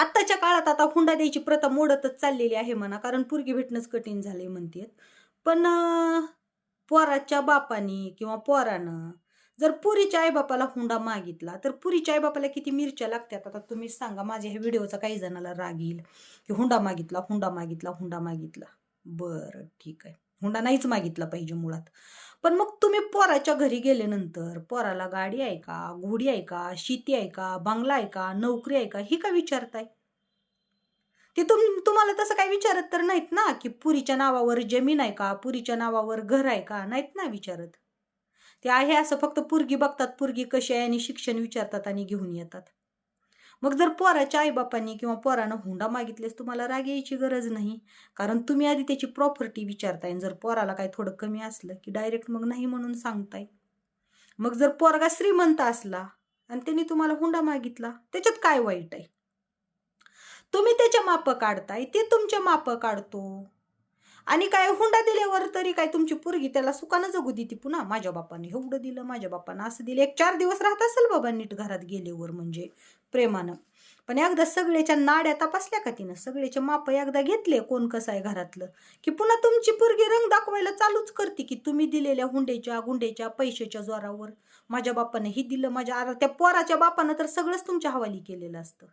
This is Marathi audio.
आत्ताच्या काळात आता हुंडा द्यायची प्रथा मोडतच चाललेली आहे म्हणा कारण पुरगी भेटणंच कठीण झालंय म्हणतात. पण पोराच्या बापानी किंवा पोरानं जर पुरीच्या आईबापाला हुंडा मागितला तर पुरीच्या आईबापाला किती मिरच्या लागतात? आता तुम्ही सांगा माझ्या ह्या व्हिडिओचा काही जणाला राग येईल की हुंडा मागितला हुंडा मागितला हुंडा मागितला. बरं ठीक आहे. हुंडा नाहीच मागितला पाहिजे मुळात. पण मग तुम्ही पोराच्या घरी गेल्यानंतर पोराला गाडी आहे का घोडी आहे का शेती आहे का बंगला आहे का नोकरी आहे का ही का विचारताय? ते तुम तुम्हाला तसं काही विचारत तर नाहीत ना की पुरीच्या नावावर जमीन आहे का पुरीच्या नावावर घर आहे का नाहीत ना विचारत. ते आहे असं फक्त पुरगी बघतात पुरगी कशी आहे आणि शिक्षण विचारतात आणि घेऊन येतात. मग जर पोराच्या आईबापांनी किंवा पोरानं हुंडा मागितल्यास तुम्हाला राग यायची गरज नाही. कारण तुम्ही आधी त्याची प्रॉपर्टी विचारताय जर पोराला काय थोडं कमी असलं की डायरेक्ट मग नाही म्हणून सांगताय. मग जर पोरगा श्रीमंत असला आणि त्यांनी तुम्हाला हुंडा मागितला त्याच्यात काय वाईट आहे? तुम्ही त्याच्या माप काढताय ते तुमचे माप काढतो. आणि काय हुंडा दिल्यावर तरी काय तुमची पोरगी त्याला सुकानं जगू देते पुन्हा? माझ्या बापाने एवढं दिलं माझ्या बापानं असं दिलं. एक चार दिवस राहत असेल बाबा नीट घरात गेल्यावर म्हणजे प्रेमानं. पण एकदा सगळ्याच्या नाड्या तपासल्या का तिनं? सगळ्याचे माप एकदा घेतले कोण कसं आहे घरातलं? की पुन्हा तुमची पोरगी रंग दाखवायला चालूच करते की तुम्ही दिलेल्या हुंड्याच्या गुंड्याच्या पैशाच्या जोरावर? माझ्या बापानं ही दिलं माझ्या त्या पोराच्या बापानं तर सगळंच तुमच्या हवाली केलेलं असतं.